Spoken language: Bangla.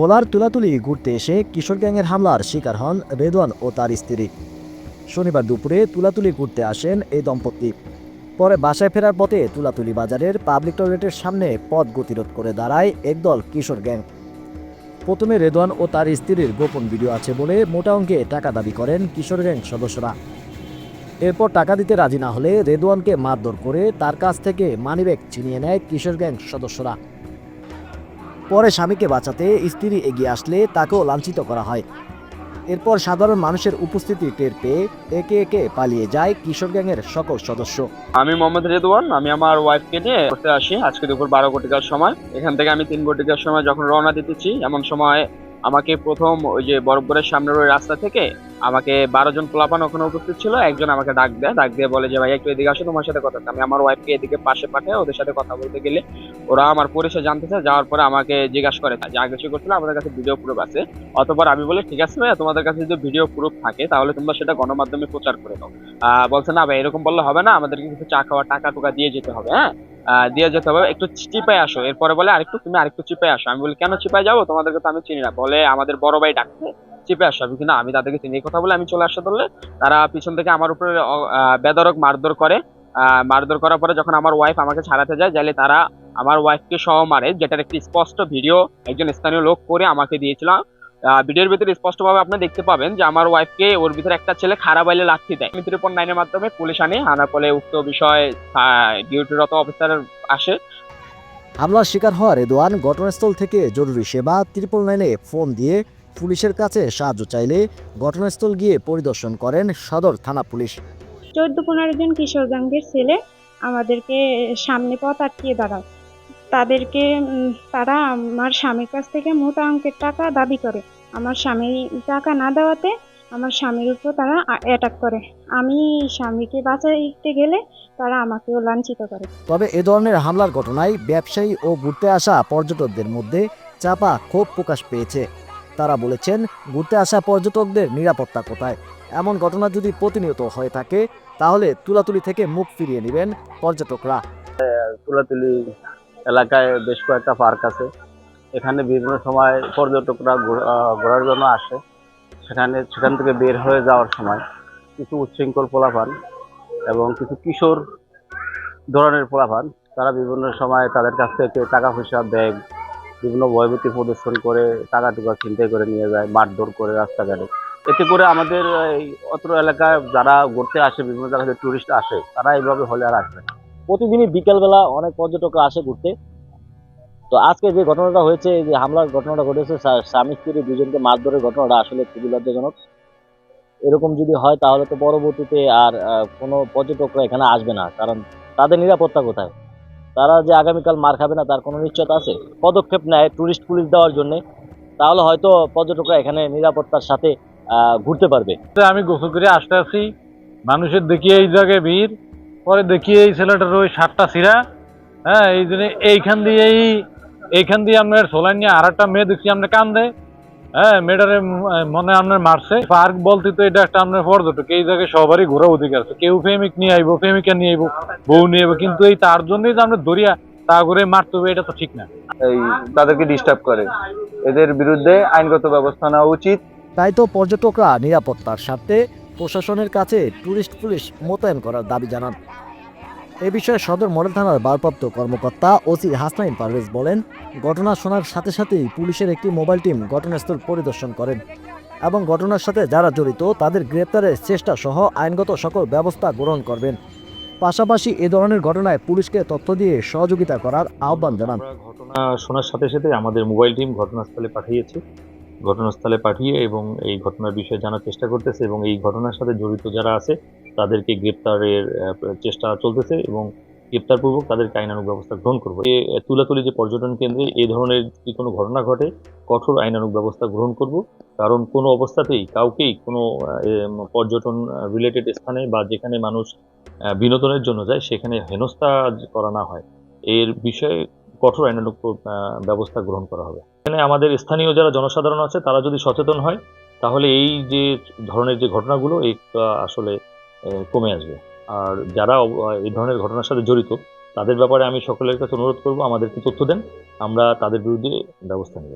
বোলার তুলাতুলি ঘুরতে এসে কিশোর গ্যাংয়ের হামলার শিকার হন রেদওয়ান ও তার স্ত্রী। শনিবার দুপুরে তুলাতুলি ঘুরতে আসেন এই দম্পতি। পরে বাসায় ফেরার পথে তুলাতুলি বাজারের পাবলিক টয়লেটের সামনে পথ গতিরোধ করে দাঁড়ায় একদল কিশোর গ্যাং। প্রথমে রেদওয়ান ও তার স্ত্রীর গোপন ভিডিও আছে বলে মোটা অঙ্কে টাকা দাবি করেন কিশোর গ্যাং সদস্যরা। এরপর টাকা দিতে রাজি না হলে রেদওয়ানকে মারধর করে তার কাছ থেকে মানিব্যাগ ছিনিয়ে নেয় কিশোর গ্যাং সদস্যরা। পরে স্বামীকে বাঁচাতে স্ত্রী এগিয়ে আসলে তাকেও লাঞ্ছিত করা হয়। এরপর সাধারণ মানুষের উপস্থিতি টের পেয়ে একে একে পালিয়ে যায় কিশোর গ্যাংয়ের সকল সদস্য। আমি মোহাম্মদ রেদওয়ান, আমি আমার ওয়াইফকে নিয়ে ঘুরতে আসি। আজকে দুপুর বারো কোটিকার সময়। এখান থেকে আমি তিন কোটিকার সময় যখন রওনা দিতেছি, এমন সময় আমাকে প্রথম ওই যে বরফগড়ের সামনের ওই রাস্তা থেকে আমাকে বারো জন পোলাপান ওখানে উপস্থিত ছিল। একজন আমাকে ডাক দেয়, ডাক দিয়ে বলে যে ভাই একটু এদিকে আসো, তোমার সাথে কথা আমি আমার ওয়াইফকে এদিকে পাশে পাঠাই, ওদের সাথে কথা বলতে গেলে ওরা আমার পরিচয় জানতে চায়। যাওয়ার পরে আমাকে জিজ্ঞাসা করে যা কিছু করছিল, আমাদের কাছে ভিডিও প্রুফ আছে। অতপর আমি বলে, ঠিক আছে ভাইয়া, তোমাদের কাছে যদি ভিডিও প্রুফ থাকে, তাহলে তোমরা সেটা গণমাধ্যমে প্রচার করে দাও বলছে, না ভাই এরকম বললে হবে না। আমাদেরকে কিছু চা খাওয়া টাকা টুকা দিয়ে যেতে হবে হ্যাঁ? দিয়ে যেতে হবে। একটু চিপায় আসো। এরপরে বলে, আরেকটু, তুমি আরেকটু চিপায় আসো। আমি বলি, কেন চিপায় যাব? তোমাদেরকে তো আমি চিনি না। বলে আমাদের বড় ভাই ডাকছে চিপে আসো। আমি কিন্তু আমি তাদেরকে চিনি কথা বলে আমি চলে আসতে ধরলে, তারা পিছন থেকে আমার উপরে বেধড়ক মারধর করে। মারধর করার পরে যখন আমার ওয়াইফ আমাকে ছাড়াতে যায়, যাইলে তারা আমার ওয়াইফকে সহ মারে। যেটার একটি স্পষ্ট ভিডিও একজন স্থানীয় লোক করে আমাকে দিয়েছিল। ভিডিওর ভিতরে স্পষ্টভাবে আপনি দেখতে পাবেন যে আমার ওয়াইফকে ওর ভিতরে একটা ছেলে খারাপ আইলে লাঠি দেয়। আমি ত্রিপন নাইনের মাধ্যমে পুলিশ আনে আনার ফলে উক্ত বিষয়ে ডিউটিরত অফিসার আসে। হামলার শিকার হওয়া রেদওয়ান ঘটনাস্থল থেকে জরুরি সেবা ত্রিপল নাইনে ফোন দিয়ে পুলিশের কাছে সাহায্য চাইলে ঘটনাস্থল গিয়ে পরিদর্শন করেন সদর থানা পুলিশ। চোদ্দ পনেরো জন কিশোর গ্যাংয়ের ছেলে আমাদেরকে সামনে পথ আটকিয়ে দাঁড়ায়। তাদেরকে তারা আমার স্বামীর কাছ থেকে মোটা অঙ্কের টাকা দাবি করে। আমার স্বামী টাকা না দেওয়াতে আমার স্বামীর উপর তারা অ্যাটাক করে। আমি স্বামীকে বাঁচাইতে গেলে তারা আমাকেও লাঞ্ছিত করে। তবে এ ধরনের হামলার ঘটনায় ব্যবসায়ী ও ঘুরতে আসা পর্যটকদের মধ্যে চাপা ক্ষোভ প্রকাশ পেয়েছে। তারা বলেছেন ঘুরতে আসা পর্যটকদের নিরাপত্তা কোথায়? এমন ঘটনা যদি প্রতিনিয়ত হয়ে থাকে তাহলে তুলাতুলি থেকে মুখ ফিরিয়ে নেবেন পর্যটকরা। তুলাতুলি এলাকায় বেশ কয়েকটা পার্ক আছে। এখানে বিভিন্ন সময় পর্যটকরা ঘোরার জন্য আসে। সেখানে, সেখান থেকে বের হয়ে যাওয়ার সময় কিছু উচ্ছৃঙ্খল পোলাপান এবং কিছু কিশোর ধরনের পোলাপান, তারা বিভিন্ন সময় তাদের কাছ থেকে টাকা পয়সা ব্যাগ, বিভিন্ন ভয়ভীতি প্রদর্শন করে টাকা টুকা ছিনতাই করে নিয়ে যায়, মারধর করে রাস্তাঘাটে। এতে করে আমাদের এই অত্র এলাকায় যারা ঘুরতে আসে, বিভিন্ন জায়গা থেকে টুরিস্ট আসে, তারা এইভাবে হলে আর আসবে না। প্রতিদিনই বিকেলবেলা অনেক পর্যটকরা আসে ঘুরতে। তো আজকে যে ঘটনাটা হয়েছে যে হামলার ঘটনাটা ঘটেছে স্বামী স্ত্রী দুজনকে মারধরের ঘটনাটা আসলে খুবই লজ্জাজনক। এরকম যদি হয় তাহলে তো পরবর্তীতে আর কোনো পর্যটকরা এখানে আসবে না, কারণ তাদের নিরাপত্তা কোথায়? তারা যে আগামীকাল মার খাবে না, তার কোনো নিশ্চয়তা আছে? পদক্ষেপ নেয় টুরিস্ট পুলিশ দেওয়ার জন্যে, তাহলে হয়তো পর্যটকরা এখানে নিরাপত্তার সাথে ঘুরতে পারবে। আমি গোসল করে আসতে আসি, মানুষের দেখি এই জায়গায় ভিড়। পরে দেখি এই ছেলেটার ওই সাতটা সিরা হ্যাঁ এই জন্য এইখান দিয়েই এইখান দিয়ে আপনার সোলাইন নিয়ে আর একটা মেয়ে দেখছি আপনার কান্দে হ্যাঁ মেয়েটারে মনে আপনার মারছে। পার্ক বলতে তো এটা একটা আপনার পর্যটক এই জায়গায় সবারই ঘোরা অধিকার আছে। কেউ প্রেমিক নিয়ে আইবো প্রেমিকা নিয়ে আইবো বউ নিয়ে আইবো কিন্তু এই তার জন্যই যে আমরা দরিয়া তা করে মারতে হবে এটা তো ঠিক না। এই তাদেরকে ডিস্টার্ব করে। এদের বিরুদ্ধে আইনগত ব্যবস্থা নেওয়া উচিত। তাই তো পর্যটকরা নিরাপত্তার স্বার্থে প্রশাসনের কাছে টুরিস্ট পুলিশ মোতায়েন করার দাবি জানান। এ বিষয়ে সদর মডেল থানার ভারপ্রাপ্ত কর্মকর্তা ওসি হাসনাইন পারভেজ বলেন, ঘটনা শোনার সাথে সাথেই পুলিশের একটি মোবাইল টিম ঘটনাস্থল পরিদর্শন করেন এবং ঘটনার সাথে যারা জড়িত তাদের গ্রেপ্তারের চেষ্টা সহ আইনগত সকল ব্যবস্থা গ্রহণ করবেন। পাশাপাশি এ ধরনের ঘটনায় পুলিশকে তথ্য দিয়ে সহযোগিতা করার আহ্বান জানান। ঘটনা শোনার সাথে সাথে আমাদের মোবাইল টিম ঘটনাস্থলে পাঠিয়েছে। ঘটনাস্থলে পাঠিয়ে এবং এই ঘটনার বিষয়ে জানার চেষ্টা করতেছে এবং এই ঘটনার সাথে জড়িত যারা আছে, তাদেরকে গ্রেপ্তারের চেষ্টা চলতেছে এবং গ্রেপ্তারপূর্বক তাদেরকে আইনানুগ ব্যবস্থা গ্রহণ করব। এ, তুলাতুলি যে পর্যটন কেন্দ্রে এই ধরনের যদি কোনো ঘটনা ঘটে, কঠোর আইনানুগ ব্যবস্থা গ্রহণ করব। কারণ কোনো অবস্থাতেই কাউকেই কোনো পর্যটন রিলেটেড স্থানে বা যেখানে মানুষ বিনোদনের জন্য যায়, সেখানে হেনস্থা করা না হয়। এর বিষয়ে কঠোর আইনানুক ব্যবস্থা গ্রহণ করা হবে। এখানে আমাদের স্থানীয় যারা জনসাধারণ আছে, তারা যদি সচেতন হয়, তাহলে এই যে ধরনের যে ঘটনাগুলো, এই আসলে কমে আসবে। আর যারা এই ধরনের ঘটনার সাথে জড়িত, তাদের ব্যাপারে আমি সকলের কাছে অনুরোধ করব, আমাদেরকে তথ্য দেন, আমরা তাদের বিরুদ্ধে ব্যবস্থা নেব।